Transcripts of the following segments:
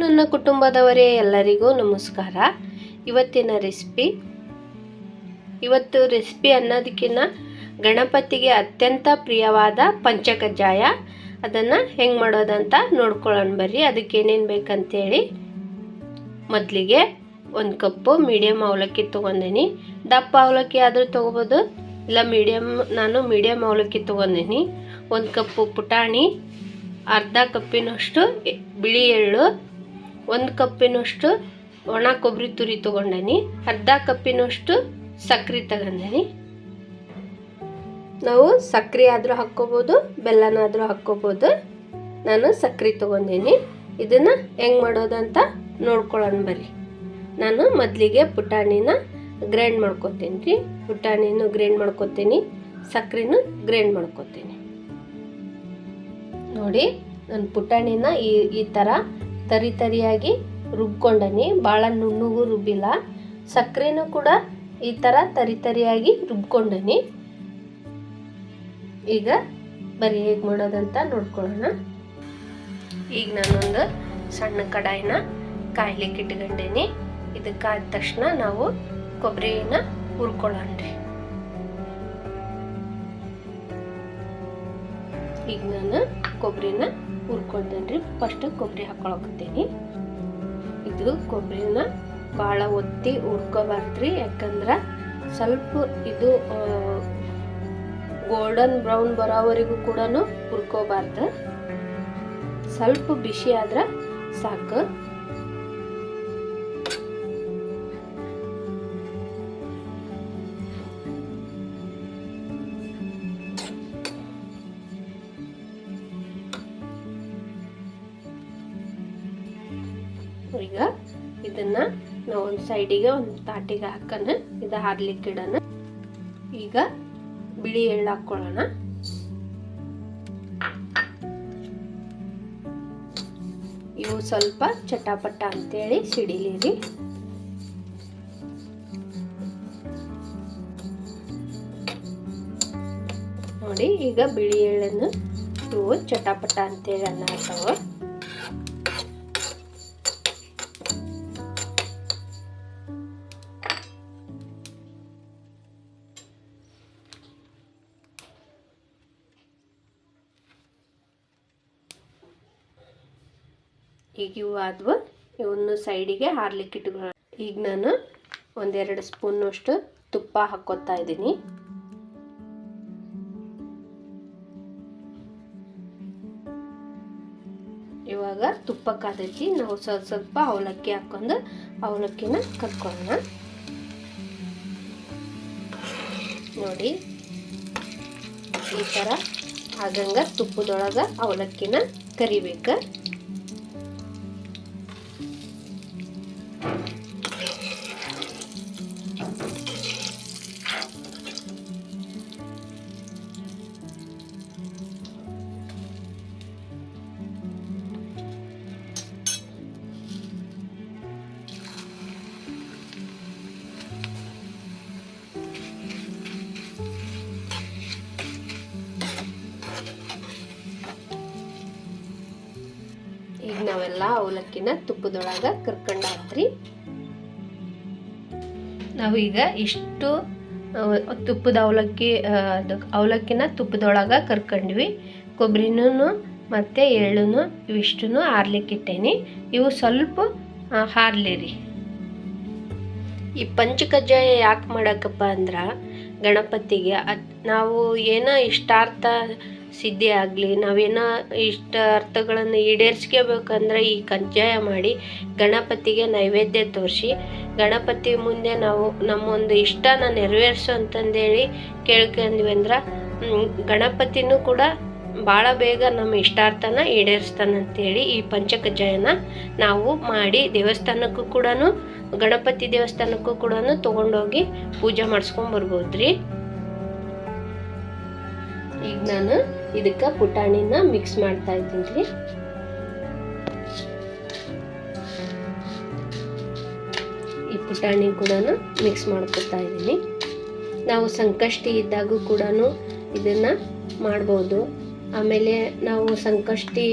ನನ್ನ ಕುಟುಂಬದವರೇ ಎಲ್ಲರಿಗೂ ನಮಸ್ಕಾರ. ಇವತ್ತಿನ ರೆಸಿಪಿ, ಇವತ್ತು ರೆಸಿಪಿ ಅನ್ನೋದಕ್ಕಿಂತ ಗಣಪತಿಗೆ ಅತ್ಯಂತ ಪ್ರಿಯವಾದ ಪಂಚಕಜ್ಜಾಯ ಅದನ್ನು ಹೆಂಗೆ ಮಾಡೋದಂತ ನೋಡ್ಕೊಳ್ಳೋಣ ಬರ್ರಿ. ಅದಕ್ಕೆ ಏನೇನು ಬೇಕಂತೇಳಿ ಮೊದಲಿಗೆ ಒಂದು ಕಪ್ಪು ಮೀಡಿಯಮ್ ಅವಲಕ್ಕಿ ತೊಗೊಂಡೀನಿ. ದಪ್ಪ ಅವಲಕ್ಕಿ ಆದರೂ ತೊಗೋಬೋದು, ಇಲ್ಲ ಮೀಡಿಯಮ್ ನಾನು ಮೀಡಿಯಮ್ ಅವಲಕ್ಕಿ ತೊಗೊಂಡೀನಿ. ಒಂದು ಕಪ್ಪು ಪುಟಾಣಿ, ಅರ್ಧ ಕಪ್ಪಿನಷ್ಟು ಬಿಳಿ ಎಳ್ಳು ಒಂದು ಕಪ್ಪಿನಷ್ಟು ಒಣ ಕೊಬ್ಬರಿ ತುರಿ ತೊಗೊಂಡೇನಿ, ಅರ್ಧ ಕಪ್ಪಿನಷ್ಟು ಸಕ್ಕರೆ ತಗೊಂಡೇನಿ. ನಾವು ಸಕ್ಕರೆ ಆದರೂ ಹಾಕ್ಕೋಬೋದು ಬೆಲ್ಲನಾದರೂ ಹಾಕ್ಕೋಬೋದು. ನಾನು ಸಕ್ಕರೆ ತಗೊಂಡೀನಿ. ಇದನ್ನು ಹೆಂಗೆ ಮಾಡೋದಂತ ನೋಡ್ಕೊಳ್ಳೋಣ ಬರ್ರಿ ನಾನು ಮೊದಲಿಗೆ ಪುಟಾಣಿನ ಗ್ರೈಂಡ್ ಮಾಡ್ಕೊತೀನಿ ರೀ. ಪುಟಾಣಿನೂ ಗ್ರೈಂಡ್ ಮಾಡ್ಕೊತೀನಿ ಸಕ್ಕರೆನೂ ಗ್ರೈಂಡ್ ಮಾಡ್ಕೊತೀನಿ. ನೋಡಿ, ನಾನು ಪುಟಾಣಿನ ಈ ಈ ಥರ ತರಿ ತರಿಯಾಗಿ ರುಬ್ಕೊಂಡನಿ. ಭಾಳ ನುಣ್ಣಗೂ ರುಬ್ಬಿಲ್ಲ. ಸಕ್ಕರೆನೂ ಕೂಡ ಈ ಥರ ತರಿ ತರಿಯಾಗಿ ರುಬ್ಕೊಂಡನಿ. ಈಗ ಬರೀ ಹೇಗೆ ಮಾಡೋದಂತ ನೋಡ್ಕೊಳ್ಳೋಣ. ಈಗ ನಾನೊಂದು ಸಣ್ಣ ಕಡಾಯಿನ ಕಾಯ್ಲಿಕ್ಕೆ ಇಟ್ಕೊಂಡೇನಿ. ಇದಕ್ಕೆ ಆದ ತಕ್ಷಣ ನಾವು ಕೊಬ್ಬರಿನ ಹುರ್ಕೊಳ್ಳೋಣ ರೀ. ಈಗ ನಾನು ಕೊಬ್ಬರಿನ ಹುರ್ಕೊಂಡೇನಿ ರೀ ಫಸ್ಟ್ ಕೊಬ್ಬರಿ ಹಾಕೊಳಕತ್ತೀನಿ. ಇದು ಕೊಬ್ಬರಿನ ಭಾಳ ಒತ್ತಿ ಹುರ್ಕೋಬಾರ್ದ್ರಿ. ಯಾಕಂದ್ರೆ ಸ್ವಲ್ಪ ಇದು ಗೋಲ್ಡನ್ ಬ್ರೌನ್ ಬರೋವರೆಗೂ ಕೂಡ ಹುರ್ಕೋಬಾರ್ದು. ಸ್ವಲ್ಪ ಬಿಸಿ ಆದ್ರೆ ಸಾಕು. ಈಗ ಇದನ್ನ ನಾವು ಒಂದು ಸೈಡಿಗೆ ಒಂದು ತಾಟಿಗೆ ಹಾಕೋಣ, ಇದು ಹಾರ್ಲಿಕ್ಕೆ ಇಡೋಣ. ಈಗ ಬಿಳಿ ಎಳ್ಳು ಹಾಕ್ಕೊಳ್ಳೋಣ ಇವು ಸ್ವಲ್ಪ ಚಟಾಪಟ ಅಂತೇಳಿ ಸಿಡಿಲಿರಿ. ನೋಡಿ, ಈಗ ಬಿಳಿ ಎಳ್ಳನ್ನು ಇವು ಚಟಾಪಟ ಅಂತೇಳಿ ಅನ್ನ ಹಾಕವ ಈಗ ಇವು ಆದ್ವು. ಇವನ್ನು ಸೈಡಿಗೆ ಹಾರ್ಲಿಕ್ಕೆ ಇಟ್ಕೊಳ್ಳೋಣ. ಈಗ ನಾನು ಒಂದೆರಡು ಸ್ಪೂನಷ್ಟು ತುಪ್ಪ ಹಾಕೋತಾ ಇದ್ದೀನಿ. ಇವಾಗ ತುಪ್ಪ ಕಾದೈತಿ. ನಾವು ಸ್ವಲ್ಪ ಸ್ವಲ್ಪ ಅವಲಕ್ಕಿ ಹಾಕೊಂಡು ಅವಲಕ್ಕಿನ ಕರ್ಕೊಳ್ಳೋಣ. ನೋಡಿ, ಈ ಥರ ಆಗಂಗ ತುಪ್ಪದೊಳಗೆ ಅವಲಕ್ಕಿನ ಕರಿಬೇಕು. ಈಗ ನಾವೆಲ್ಲ ಅವಲಕ್ಕಿನ ತುಪ್ಪದೊಳಗೆ ಕರ್ಕೊಂಡಾತ್ರಿ ನಾವು ಈಗ ಇಷ್ಟು ತುಪ್ಪದ ಅವಲಕ್ಕಿ ಅದು ಅವಲಕ್ಕಿನ ತುಪ್ಪದೊಳಗೆ ಕರ್ಕೊಂಡ್ವಿ. ಕೊಬ್ಬರಿನೂ ಮತ್ತು ಎಳ್ಳುನು ಇವಿಷ್ಟು ಹಾರ್ಲಿಕ್ಕಿಟ್ಟೇನಿ ಇವು ಸ್ವಲ್ಪ ಹಾರ್ಲಿರಿ. ಈ ಪಂಚಕಜ್ಜಾಯ ಯಾಕೆ ಮಾಡಕ್ಕಪ್ಪ ಅಂದ್ರೆ ಗಣಪತಿಗೆ ಅದು ನಾವು ಏನೋ ಇಷ್ಟಾರ್ಥ ಸಿದ್ಧಿ ಆಗಲಿ, ನಾವೇನೋ ಇಷ್ಟ ಅರ್ಥಗಳನ್ನು ಈಡೇರಿಸ್ಕೋಬೇಕಂದ್ರೆ ಈ ಕಜ್ಜಾಯ ಮಾಡಿ ಗಣಪತಿಗೆ ನೈವೇದ್ಯ ತೋರಿಸಿ, ಗಣಪತಿ ಮುಂದೆ ನಾವು ನಮ್ಮೊಂದು ಇಷ್ಟನ ನೆರವೇರಿಸು ಅಂತಂದೇಳಿ ಕೇಳ್ಕೊಂಡ್ವಿ ಅಂದ್ರೆ ಗಣಪತಿನೂ ಕೂಡ ಭಾಳ ಬೇಗ ನಮ್ಮ ಇಷ್ಟಾರ್ಥನ ಈಡೇರಿಸ್ತಾನಂತೇಳಿ ಈ ಪಂಚಕಜ್ಜಾಯನ ನಾವು ಮಾಡಿ ದೇವಸ್ಥಾನಕ್ಕೂ ಕೂಡ ಗಣಪತಿ ದೇವಸ್ಥಾನಕ್ಕೂ ಕೂಡ ತೊಗೊಂಡೋಗಿ ಪೂಜೆ ಮಾಡಿಸ್ಕೊಂಡ್ಬರ್ಬೋದ್ರಿ ಈಗ ನಾನು ಇದಕ್ಕೆ ಪುಟಾಣಿನ ಮಿಕ್ಸ್ ಮಾಡ್ತಾ ಇದ್ದೀನಿ. ರೀ ಈ ಪುಟಾಣಿ ಕೂಡ ಮಿಕ್ಸ್ ಮಾಡ್ಕೊತಾ ಇದ್ದೀನಿ. ನಾವು ಸಂಕಷ್ಟಿ ಇದ್ದಾಗೂ ಕೂಡ ಇದನ್ನು ಮಾಡ್ಬೋದು. ಆಮೇಲೆ ನಾವು ಸಂಕಷ್ಟಿ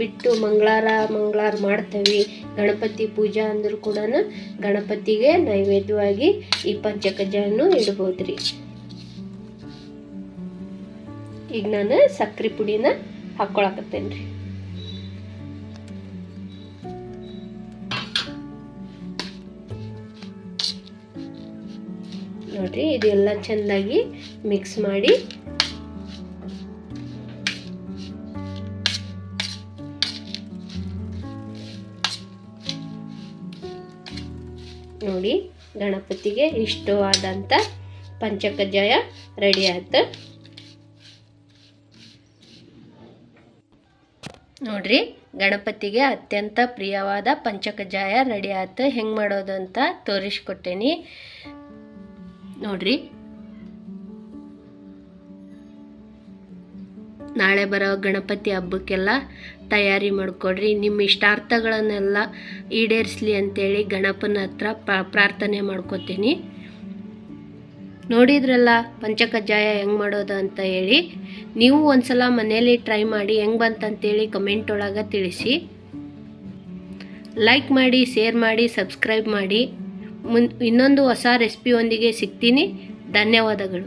ಬಿಟ್ಟು ಮಂಗಳಾರ ಮಂಗಳಾರ ಮಾಡ್ತೇವೆ. ಗಣಪತಿ ಪೂಜಾ ಅಂದರೂ ಕೂಡ ಗಣಪತಿಗೆ ನೈವೇದ್ಯವಾಗಿ ಈ ಪಂಚಕಜ್ಜಾಯನ್ನು ಇಡ್ಬೋದ್ರಿ. ಈಗ ನಾನು ಸಕ್ಕರೆ ಪುಡಿನ ಹಾಕ್ಕೊಳಕತ್ತೇನೆ ರೀ ನೋಡ್ರಿ, ಇದೆಲ್ಲ ಚೆಂದಾಗಿ ಮಿಕ್ಸ್ ಮಾಡಿ ನೋಡಿ ಗಣಪತಿಗೆ ಇಷ್ಟವಾದಂಥ ಪಂಚಕಜ್ಜಾಯ ರೆಡಿ ಆಯ್ತು. ನೋಡ್ರಿ, ಗಣಪತಿಗೆ ಅತ್ಯಂತ ಪ್ರಿಯವಾದ ಪಂಚಕಜಾಯ ರೆಡಿ ಆಯ್ತು. ಹೆಂಗೆ ಮಾಡೋದು ಅಂತ ತೋರಿಸ್ಕೊಟ್ಟೇನಿ. ನೋಡ್ರಿ. ನಾಳೆ ಬರೋ ಗಣಪತಿ ಹಬ್ಬಕ್ಕೆಲ್ಲ ತಯಾರಿ ಮಾಡಿಕೊಡ್ರಿ. ನಿಮ್ಮ ಇಷ್ಟಾರ್ಥಗಳನ್ನೆಲ್ಲ ಈಡೇರಿಸ್ಲಿ ಅಂತೇಳಿ ಗಣಪನ ಹತ್ರ ಪ್ರಾರ್ಥನೆ ಮಾಡ್ಕೋತೀನಿ. ನೋಡಿದ್ರಲ್ಲ ಪಂಚಕಜ್ಜಾಯ ಹೆಂಗೆ ಮಾಡೋದು ಅಂತ ಹೇಳಿ, ನೀವು ಒಂದ್ಸಲ ಮನೇಲಿ ಟ್ರೈ ಮಾಡಿ ಹೆಂಗೆ ಬಂತಂತೇಳಿ ಕಮೆಂಟ್ ಒಳಗೆ ತಿಳಿಸಿ. ಲೈಕ್ ಮಾಡಿ ಶೇರ್ ಮಾಡಿ ಸಬ್ಸ್ಕ್ರೈಬ್ ಮಾಡಿ. ಮುನ್ ಇನ್ನೊಂದು ಹೊಸ ರೆಸಿಪಿಯೊಂದಿಗೆ ಸಿಗ್ತೀನಿ. ಧನ್ಯವಾದಗಳು.